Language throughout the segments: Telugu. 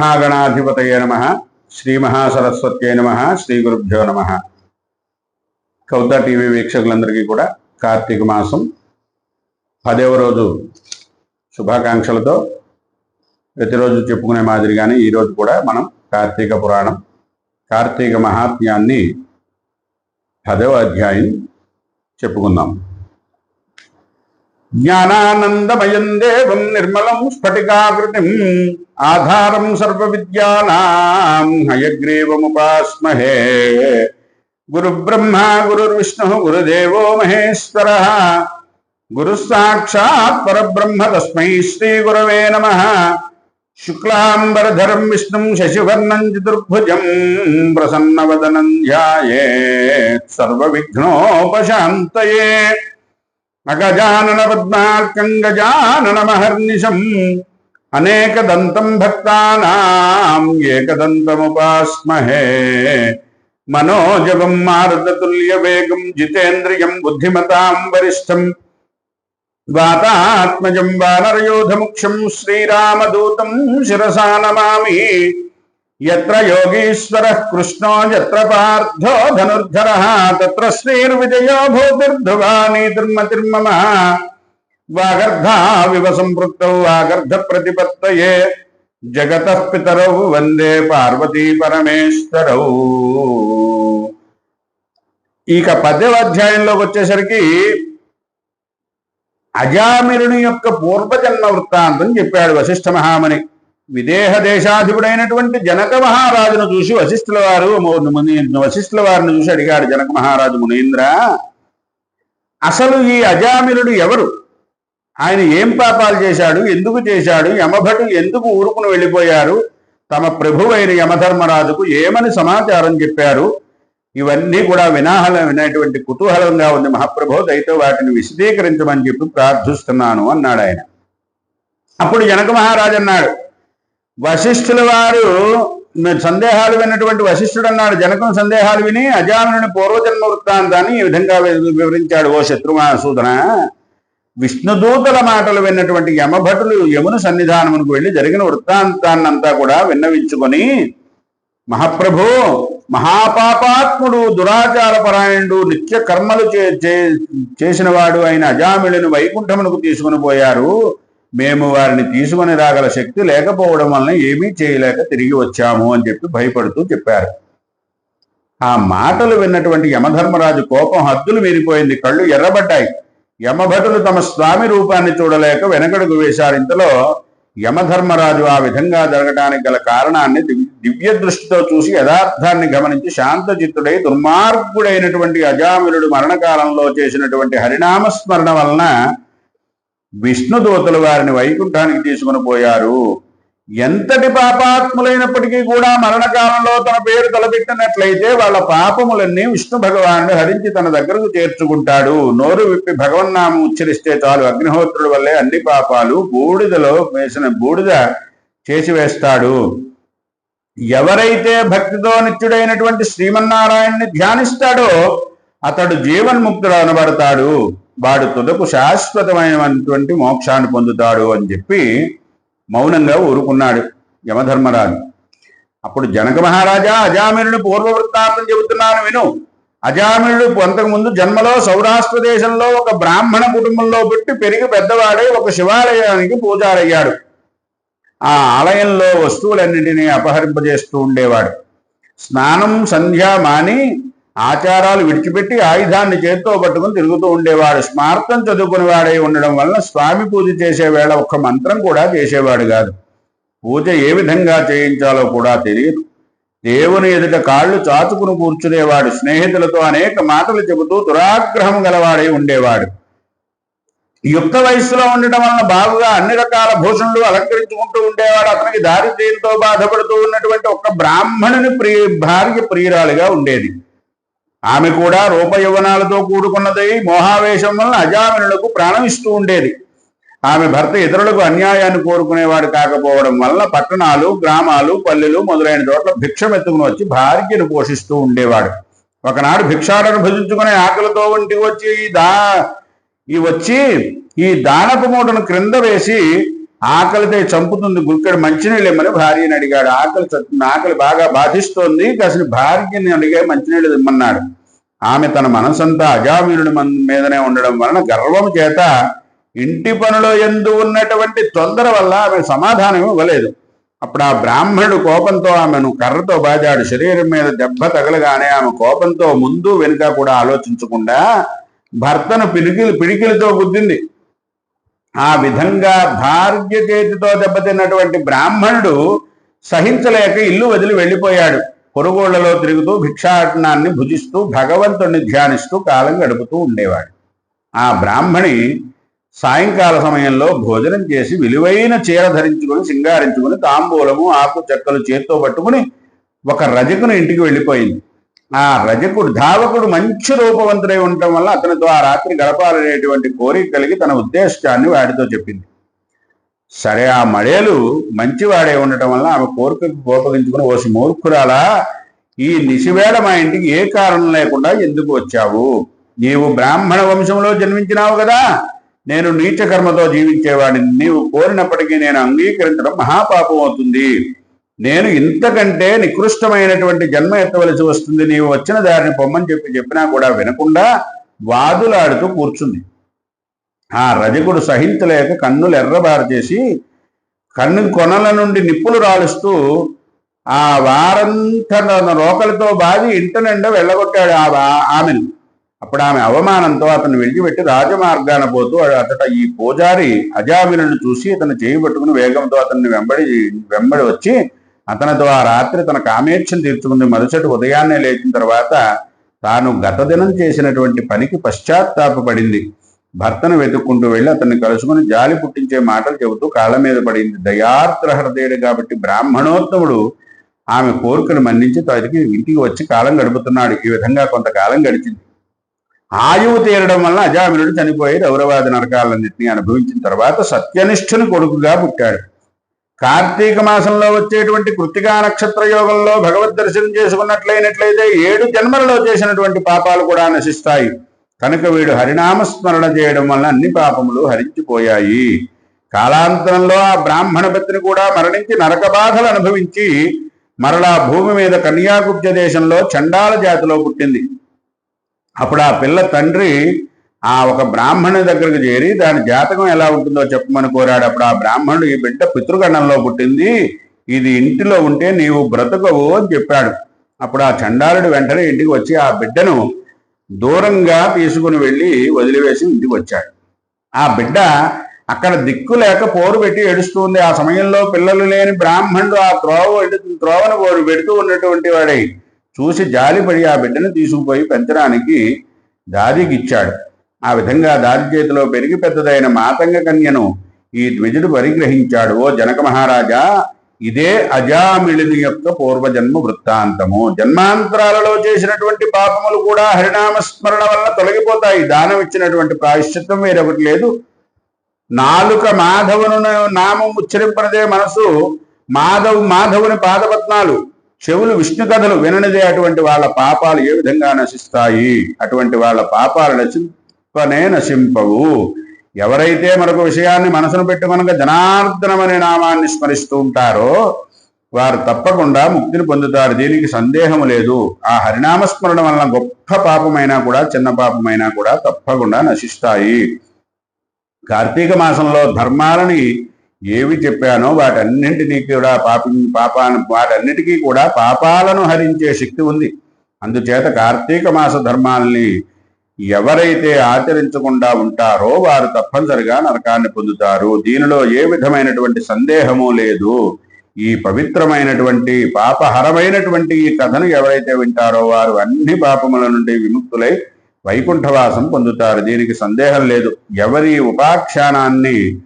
మహాగణాధిపతయ నమ. శ్రీ మహాసరస్వత్యై నమ. శ్రీ గురుభ్యో నమ. కౌతా టీవీ వీక్షకులందరికీ కూడా కార్తీక మాసం పదవ రోజు శుభాకాంక్షలతో ప్రతిరోజు చెప్పుకునే మాదిరిగానే ఈరోజు కూడా మనం కార్తీక పురాణం కార్తీక మహాత్మ్యాన్ని పదవ అధ్యాయం చెప్పుకుందాం. జ్ఞానానందమయం దేవం నిర్మలం స్ఫటికాకృతిం ఆధారం సర్వ విద్యానాం హయగ్రీవముపాస్మహే. గురు బ్రహ్మ గురుర్విష్ణు గురుదేవో మహేశ్వర గురు సాక్షాత్ పరబ్రహ్మ తస్మై శ్రీ గురవే నమ. శుక్లాంబరధరం విష్ణుం శశివర్ణం చతుర్భుజం ప్రసన్నవదనం ధ్యాయేత్. సర్వవిఘ్నోపశాంతయే. అగజానన పద్మార్కం అనేక దంతం భక్తానాం ఏకదంతముపాస్మహే. మనోజవం మారుతతుల్య వేగం జితేంద్రియం బుద్ధిమతాం వరిష్టం. వాతాత్మజం వానరయోధముఖ్యం శ్రీరామదూతం శిరసా నమామి ఎత్ర యోగీశ్వర కృష్ణో ఎత్ర పార్థో ధనుర్ధర తత్ర శ్రీర్విజయో భూతిర్ధువా నీతిర్మతిర్మమ వాగర్ధావివ సంపృక్త వాగర్ధ ప్రతిపత్తయే. జగత పితరౌ వందే పార్వతీ పరమేశ్వరౌ. ఇక పదవ అధ్యాయంలోకి వచ్చేసరికి అజామిరుని యొక్క పూర్వజన్మ వృత్తాంతం చెప్పాడు వశిష్ఠ మహామణి విదేహ దేశాధిపుడైనటువంటి జనక మహారాజును చూసి వశిష్ఠుల వారు వశిష్ఠుల వారిని చూసి అడిగాడు జనక మహారాజు మునీంద్ర అసలు ఈ అజామిలుడు ఎవరు? ఆయన ఏం పాపాలు చేశాడు? ఎందుకు చేశాడు? యమభటు ఎందుకు ఊరుకుని వెళ్ళిపోయారు? తమ ప్రభువైన యమధర్మరాజుకు ఏమని సమాచారం చెప్పారు? ఇవన్నీ కూడా వినాహల వినేటువంటి కుతూహలంగా ఉంది. మహాప్రభు దయతో వాటిని విశదీకరించమని చెప్పి ప్రార్థిస్తున్నాను అన్నాడు ఆయన అప్పుడు జనక మహారాజు అన్నాడు వశిష్ఠుల వారు సందేహాలు విన్నటువంటి వశిష్ఠుడు అన్నాడు. జనకం సందేహాలు విని అజామునుని పూర్వజన్మ వృత్తాంతాన్ని ఈ విధంగా వి- వివరించాడు ఓ శత్రుమాసూదన విష్ణుదూతల మాటలు విన్నటువంటి యమభటులు యమున సన్నిధానమునకు వెళ్ళి జరిగిన వృత్తాంతాన్నంతా కూడా విన్నవించుకొని మహాప్రభు మహాపాపాత్ముడు దురాచార పరాయణుడు నిత్య కర్మలు చే చే- చేసినవాడు అయిన అజామిళుని వైకుంఠమునకు తీసుకుని పోయారు. మేము వారిని తీసుకుని రాగల శక్తి లేకపోవడం వలన ఏమీ చేయలేక తిరిగి వచ్చాము అని చెప్పి భయపడుతూ చెప్పారు. ఆ మాటలు విన్నటువంటి యమధర్మరాజు కోపం హద్దులు మీరిపోయింది కళ్ళు ఎర్రబడ్డాయి. యమభటులు తమ స్వామి రూపాన్ని చూడలేక వెనకడుగు వేశారు. ఇంతలో యమధర్మరాజు ఆ విధంగా జరగడానికి గల కారణాన్ని దివ్య దృష్టితో చూసి యథార్థాన్ని గమనించి శాంతచిత్తుడై దుర్మార్గుడైనటువంటి అజామిలుడు మరణకాలంలో చేసినటువంటి హరినామస్మరణ వలన విష్ణుదూతలు వారిని వైకుంఠానికి తీసుకుని పోయారు. ఎంతటి పాపాత్ములైనప్పటికీ కూడా మరణకాలంలో తన పేరు తలపెట్టినట్లయితే వాళ్ళ పాపములన్నీ విష్ణు భగవానుడు హరించి తన దగ్గరకు చేర్చుకుంటాడు. నోరు విప్పి భగవన్నామం ఉచ్చరిస్తే చాలు. అగ్నిహోత్రుడి వల్లే అన్ని పాపాలు బూడిదలో వేసిన బూడిద చేసి వేస్తాడు. ఎవరైతే భక్తితో నిత్యుడైనటువంటి శ్రీమన్నారాయణ్ణి ధ్యానిస్తాడో అతడు జీవన్ముక్తుడు అనబడతాడు. వాడు తుదకు శాశ్వతమైనటువంటి మోక్షాన్ని పొందుతాడు అని చెప్పి మౌనంగా ఊరుకున్నాడు యమధర్మరాజు. అప్పుడు జనక మహారాజా అజామినుడు పూర్వవృత్తాంతం చెబుతున్నాను విను. అజామినుడు అంతకుముందు జన్మలో సౌరాష్ట్ర దేశంలో ఒక బ్రాహ్మణ కుటుంబంలో పెట్టి పెరిగి పెద్దవాడై ఒక శివాలయానికి పూజారయ్యాడు. ఆ ఆలయంలో వస్తువులన్నింటినీ అపహరింపజేస్తూ ఉండేవాడు. స్నానం సంధ్య మాని ఆచారాలు విడిచిపెట్టి ఆయుధాన్ని చేత్తో పట్టుకుని తిరుగుతూ ఉండేవాడు. స్మార్థం చదువుకునేవాడై ఉండడం వలన స్వామి పూజ చేసే వేళ ఒక్క మంత్రం కూడా చేసేవాడు కాదు. పూజ ఏ విధంగా చేయించాలో కూడా తెలియదు. దేవుని ఎదుట కాళ్ళు చాచుకుని కూర్చునేవాడు. స్నేహితులతో అనేక మాటలు చెబుతూ దురాగ్రహం గలవాడై ఉండేవాడు. యుక్త వయస్సులో ఉండటం వలన బాగుగా అన్ని రకాల భూషణులు అలంకరించుకుంటూ ఉండేవాడు. అతనికి దారిద్ర్యంతో బాధపడుతూ ఉన్నటువంటి ఒక బ్రాహ్మణుని ప్రియ భార్య ప్రియురాలుగా ఉండేది. ఆమె కూడా రూపయవనాలతో కూడుకున్నదై మోహావేశం వలన అజామినులకు ప్రాణం ఇస్తూ ఉండేది. ఆమె భర్త ఇతరులకు అన్యాయాన్ని కోరుకునేవాడు కాకపోవడం వలన పట్టణాలు గ్రామాలు పల్లెలు మొదలైన చోట్ల భిక్షమెత్తుకుని వచ్చి భార్యను పోషిస్తూ ఉండేవాడు. ఒకనాడు భిక్షాటను భుజించుకునే ఆకలితో వంటి వచ్చి ఈ దా ఈ వచ్చి ఈ దానపు మూటను క్రింద వేసి ఆకలితో చంపుతుంది గుక్కడి మంచినీళ్ళు ఇమ్మని భార్యని అడిగాడు. ఆకలి చస్తుంది ఆకలి బాగా బాధిస్తోంది కాసిన భార్యని అడిగే మంచినీళ్ళు ఇమ్మన్నాడు ఆమె తన మనసంతా అజామీనుడి మీదనే ఉండడం వలన గర్వం చేత ఇంటి పనులో ఎందు ఉన్నటువంటి తొందర వల్ల ఆమె సమాధానం ఇవ్వలేదు. అప్పుడు ఆ బ్రాహ్మణుడు కోపంతో ఆమెను కర్రతో బాజాడు శరీరం మీద దెబ్బ తగలగానే ఆమె కోపంతో ముందు వెనుక కూడా ఆలోచించకుండా భర్తను పిడికిలి పిడికిలితో గుద్దింది. ఆ విధంగా భార్య చేతితో దెబ్బతిన్నటువంటి బ్రాహ్మణుడు సహించలేక ఇల్లు వదిలి వెళ్ళిపోయాడు. పొరుగోళ్ళలో తిరుగుతూ భిక్షాటనాన్ని భుజిస్తూ భగవంతుణ్ణి ధ్యానిస్తూ కాలం గడుపుతూ ఉండేవాడు. ఆ బ్రాహ్మణి సాయంకాల సమయంలో భోజనం చేసి విలువైన చీర ధరించుకుని సింగారించుకుని తాంబూలము ఆకు చెక్కలు చేత్తో పట్టుకుని ఒక రజకుని ఇంటికి వెళ్ళిపోయింది. ఆ రజకుడు ధావకుడు మంచి రూపవంతుడై ఉండటం వల్ల అతనితో ఆ రాత్రి గడపాలనేటువంటి కోరిక కలిగి తన ఉద్దేశాన్ని వాడితో చెప్పింది. సరే ఆ మడేలు మంచివాడే ఉండటం వల్ల ఆమె కోరికకు కోపగించుకుని ఓసి మూర్ఖురాలా ఈ నిశివేళ మా ఇంటికి ఏ కారణం లేకుండా ఎందుకు వచ్చావు? నీవు బ్రాహ్మణ వంశంలో జన్మించినావు కదా. నేను నీచకర్మతో జీవించేవాడిని. నీవు కోరినప్పటికీ నేను అంగీకరించడం మహాపాపం అవుతుంది. నేను ఇంతకంటే నికృష్టమైనటువంటి జన్మ ఎత్తవలసి వస్తుంది నీవు వచ్చిన దారిని పొమ్మని చెప్పి చెప్పినా కూడా వినకుండా వాదులాడుతూ కూర్చుంది. ఆ రజకుడు సహించలేక కన్నులు ఎర్రబారు చేసి కన్ను కొనల నుండి నిప్పులు రాలుస్తూ ఆ వారంతా రోకలతో బాధి ఇంట నిండా వెళ్ళగొట్టాడు ఆ ఆమెను. అప్పుడు ఆమె అవమానంతో అతను విడిచిపెట్టి రాజమార్గాన పోతూ అతట ఈ పూజారి అజామిలను చూసి అతను చేయబట్టుకుని వేగంతో అతన్ని వెంబడి వెంబడి వచ్చి అతనితో ఆ రాత్రి తన కామేక్షను తీర్చుకుంది. మరుసటి ఉదయాన్నే లేచిన తర్వాత తాను గత దినం చేసినటువంటి పనికి పశ్చాత్తాపడింది భర్తను వెతుక్కుంటూ వెళ్ళి అతన్ని కలుసుకుని జాలి పుట్టించే మాటలు చెబుతూ కాళ్ళ మీద పడింది. దయార్ద్ర హృదయుడు కాబట్టి బ్రాహ్మణోత్తముడు ఆమె కోరికను మన్నించి తనకి ఇంటికి వచ్చి కాలం గడుపుతున్నాడు. ఈ విధంగా కొంతకాలం గడిచింది. ఆయువు తీరడం వల్ల అజామినుడు చనిపోయి రౌరవాది నరకాలన్నింటినీ అనుభవించిన తర్వాత సత్యనిష్ఠుని కొడుకుగా పుట్టాడు. కార్తీక మాసంలో వచ్చేటువంటి కృతికా నక్షత్ర యోగంలో భగవద్ దర్శనం చేసుకున్నట్లయినట్లయితే ఏడు జన్మలలో చేసినటువంటి పాపాలు కూడా నశిస్తాయి. కనుక వీడు హరినామస్మరణ చేయడం వల్ల అన్ని పాపములు హరించిపోయాయి. కాలాంతరంలో ఆ బ్రాహ్మణ పత్ని కూడా మరణించి నరక బాధలు అనుభవించి మరలా భూమి మీద కన్యాగుప్త దేశంలో చండాల జాతిలో పుట్టింది. అప్పుడు ఆ పిల్ల తండ్రి ఆ ఒక బ్రాహ్మణుని దగ్గరకు చేరి దాని జాతకం ఎలా ఉంటుందో చెప్పమని కోరాడు. అప్పుడు ఆ బ్రాహ్మణుడు ఈ బిడ్డ పితృగణంలో పుట్టింది. ఇది ఇంటిలో ఉంటే నీవు బ్రతకవు అని చెప్పాడు. అప్పుడు ఆ చండాలుడు వెంటనే ఇంటికి వచ్చి ఆ బిడ్డను దూరంగా తీసుకుని వెళ్ళి వదిలివేసి ఇంటికి వచ్చాడు. ఆ బిడ్డ అక్కడ దిక్కు లేక పోరు పెట్టి ఏడుస్తుంది. ఆ సమయంలో పిల్లలు లేని బ్రాహ్మణుడు ఆ త్రోవ త్రోవను పోరు పెడుతూ ఉన్నటువంటి వాడై చూసి జాలిపడి ఆ బిడ్డను తీసుకుపోయి పెంచడానికి దాదికి ఇచ్చాడు. ఆ విధంగా దారిచేతిలో పెరిగి పెద్దదైన మాతంగ కన్యను ఈ ద్విజుడు పరిగ్రహించాడు. ఓ జనక మహారాజా ఇదే అజామిళిని యొక్క పూర్వజన్మ వృత్తాంతము. జన్మాంతరాలలో చేసినటువంటి పాపములు కూడా హరినామస్మరణ వల్ల తొలగిపోతాయి. దానం ఇచ్చినటువంటి ప్రాయశ్చిత్తం వేరొకటి లేదు. నాలుక మాధవును నామం ఉచ్చరింపనదే మనసు మాధవ్ మాధవుని పాదపత్నాలు చెవులు విష్ణు కథలు విననిదే అటువంటి వాళ్ళ పాపాలు ఏ విధంగా నశిస్తాయి? అటువంటి వాళ్ళ పాపాలు ఒక్కనే నశింపవు. ఎవరైతే మరొక విషయాన్ని మనసును పెట్టుకొనక జనార్దనమనే నామాన్ని స్మరిస్తూ ఉంటారో వారు తప్పకుండా ముక్తిని పొందుతారు. దీనికి సందేహం లేదు. ఆ హరినామస్మరణ వలన గొప్ప పాపమైనా కూడా చిన్న పాపమైనా కూడా తప్పకుండా నశిస్తాయి. కార్తీక మాసంలో ధర్మాలని ఏవి చెప్పానో వాటన్నింటినీ కూడా పాపి పాపాను వాటన్నిటికీ కూడా పాపాలను హరించే శక్తి ఉంది. అందుచేత కార్తీక మాస ధర్మాల్ని ఎవరైతే ఆచరించకుండా ఉంటారో వారు తప్పనిసరిగా నరకాన్ని పొందుతారు. దీనిలో ఏ విధమైనటువంటి సందేహము లేదు. ఈ పవిత్రమైనటువంటి పాపహరమైనటువంటి ఈ కథను ఎవరైతే వింటారో వారు అన్ని పాపముల నుండి విముక్తులై వైకుంఠవాసం పొందుతారు. దీనికి సందేహం లేదు. ఎవరి ఉపాఖ్యానాన్ని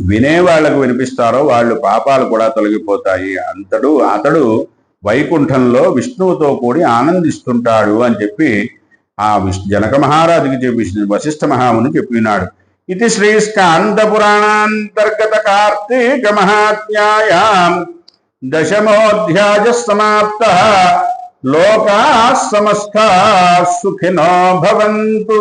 వినే వాళ్ళకు వినిపిస్తారో వాళ్ళు పాపాలు కూడా తొలగిపోతాయి. అంతడు అతడు వైకుంఠంలో విష్ణువుతో కూడి ఆనందిస్తుంటాడు అని చెప్పి ఆ విష్ జనక మహారాజుకి చెప్పి వశిష్ఠ మహాముని చెప్పినాడు ఇది శ్రీ స్కాంద పురాణాంతర్గత కార్తీక మహాత్మ్యాయాం దశమోధ్యాయ సమాప్త లోకా సమస్త సుఖినో భవంతు